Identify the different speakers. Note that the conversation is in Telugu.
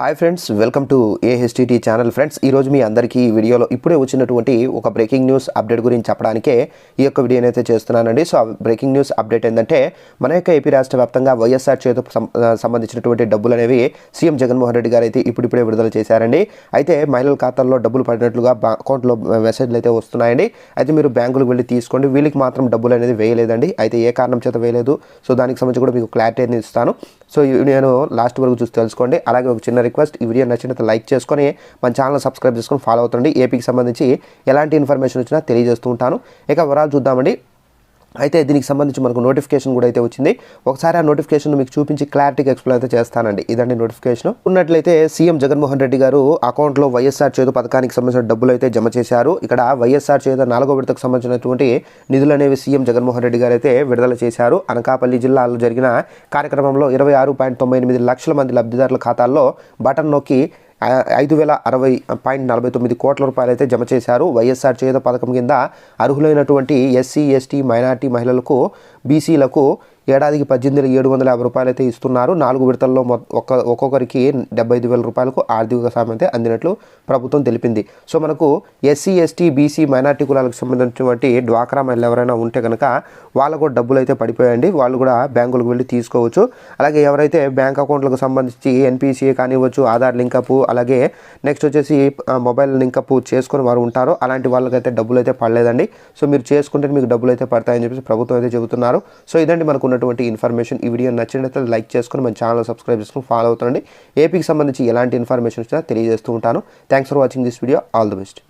Speaker 1: Hi friends welcome to AHTT channel friends ఈరోజు మీ అందరికీ ఈ వీడియోలో ఇప్పుడే వచ్చినటువంటి ఒక బ్రేకింగ్ న్యూస్ అప్డేట్ గురించి చెప్పడానికే ఈ యొక్క వీడియోని అయితే చేస్తున్నానండి. సో ఆ బ్రేకింగ్ న్యూస్ అప్డేట్ ఏంటంటే మన యొక్క ఏపీ రాష్ట్ర వ్యాప్తంగా వైఎస్ఆర్ చేతు సంబంధించినటువంటి డబ్బులు అనేవి సీఎం జగన్మోహన్ రెడ్డి గారు అయితే ఇప్పుడిప్పుడే విడుదల చేశారండి. అయితే మహిళల ఖాతాల్లో డబ్బులు పడినట్లుగా అకౌంట్లో మెసేజ్లు అయితే వస్తున్నాయండి. అయితే మీరు బ్యాంకులకు వెళ్ళి తీసుకోండి. వీళ్ళకి మాత్రం డబ్బులు అనేది వేయలేదండి. అయితే ఏ కారణం చేత వేయలేదు? సో దానికి సంబంధించి కూడా మీకు క్లారిటీ అనేది ఇస్తాను. సో నేను లాస్ట్ వరకు చూసి తెలుసుకోండి. అలాగే ఒక చిన్న రిక్వెస్ట్ ఈ వీడియో నచ్చినట్టు లైక్ చేసుకొని మన ఛానల్ సబ్స్క్రైబ్ చేసుకొని ఫాలో అవుతుండండి ఏపీకి సంబంధించి ఎలాంటి ఇన్ఫర్మేషన్ వచ్చినా తెలియజేస్తూ ఉంటాను. ఇక వివరాలు చూద్దామండి. అయితే దీనికి సంబంధించి మనకు నోటిఫికేషన్ కూడా అయితే వచ్చింది. ఒకసారి ఆ నోటిఫికేషన్ మీకు చూపించి క్లారిటీగా ఎక్స్ప్లెయిన్ అయితే చేస్తానండి. ఇదండి నోటిఫికేషన్ ఉన్నట్లయితే సీఎం జగన్మోహన్ రెడ్డి గారు అకౌంట్లో వైఎస్ఆర్ చేదు పథకానికి సంబంధించిన డబ్బులు అయితే జమ చేశారు. ఇక్కడ వైఎస్ఆర్ చేదు నాలుగో విడతకు సంబంధించినటువంటి నిధులు అనేవి సీఎం జగన్మోహన్ రెడ్డి గారు అయితే విడుదల చేశారు. అనకాపల్లి జిల్లాలో జరిగిన కార్యక్రమంలో ఇరవై ఆరు పాయింట్ తొంభై ఎనిమిది లక్షల మంది లబ్ధిదారుల ఖాతాల్లో బటన్ నొక్కి ఐదు వేల అరవై పాయింట్ నలభై తొమ్మిది కోట్ల రూపాయలు అయితే జమ చేశారు. వైఎస్ఆర్ చేత పథకం కింద అర్హులైనటువంటి ఎస్సీ ఎస్టీ మైనార్టీ మహిళలకు బీసీలకు ఏడాదికి పద్దెనిమిది ఏడు వందల యాభై రూపాయలు అయితే ఇస్తున్నారు. నాలుగు విడతల్లో ఒక్క ఒక్కొక్కరికి డెబ్బై ఐదు వేల రూపాయలకు ఆర్థిక సాయం అయితే అందినట్లు ప్రభుత్వం తెలిపింది. సో మనకు ఎస్సీ ఎస్టీ బీసీ మైనార్టీ కులాలకు సంబంధించినటువంటి డ్వాక్రా మహిళలు ఎవరైనా ఉంటే కనుక వాళ్ళకు కూడా డబ్బులు అయితే పడిపోయండి వాళ్ళు కూడా బ్యాంకులకు వెళ్ళి తీసుకోవచ్చు. అలాగే ఎవరైతే బ్యాంక్ అకౌంట్లకు సంబంధించి ఎన్పిసిఏ కానివ్వచ్చు ఆధార్ లింకప్ అలాగే నెక్స్ట్ వచ్చేసి మొబైల్ లింకప్ చేసుకుని వారు ఉంటారో అలాంటి వాళ్ళకైతే డబ్బులు అయితే పడలేదండి. సో మీరు చేసుకుంటే మీకు డబ్బులు అయితే పడతాయని చెప్పేసి ప్రభుత్వం అయితే చెబుతున్నారు. సో ఇదండి మనకు ఉన్నటువంటి ఇన్ఫర్మేషన్ ఈ వీడియో నచ్చినట్లయితే లైక్ చేసుకొని మన ఛానల్ సబ్స్క్రైబ్ చేసుకొని ఫాలో అవుతుండండి. ఏపీకి సంబంధించి ఎలాంటి ఇన్ఫర్మేషన్ వచ్చినా తెలియజేస్తూ ఉంటాను. Thanks for watching this video all the best